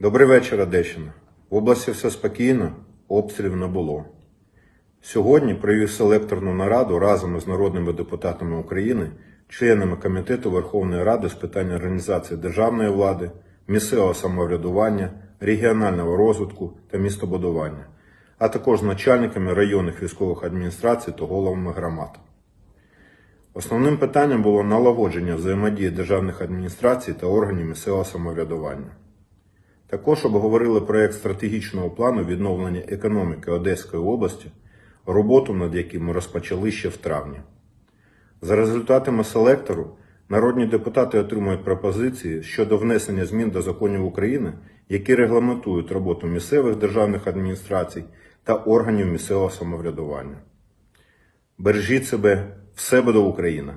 Добрий вечір, Одещина. В області все спокійно, обстрілів не було. Сьогодні провів селекторну нараду разом із народними депутатами України, членами Комітету Верховної Ради з питань організації державної влади, місцевого самоврядування, регіонального розвитку та містобудування, а також начальниками районних військових адміністрацій та головами громад. Основним питанням було налагодження взаємодії державних адміністрацій та органів місцевого самоврядування. Також обговорили проєкт стратегічного плану відновлення економіки Одеської області, роботу над яким ми розпочали ще в травні. За результатами селектору народні депутати отримують пропозиції щодо внесення змін до законів України, які регламентують роботу місцевих державних адміністрацій та органів місцевого самоврядування. Бережіть себе, все буде Україна!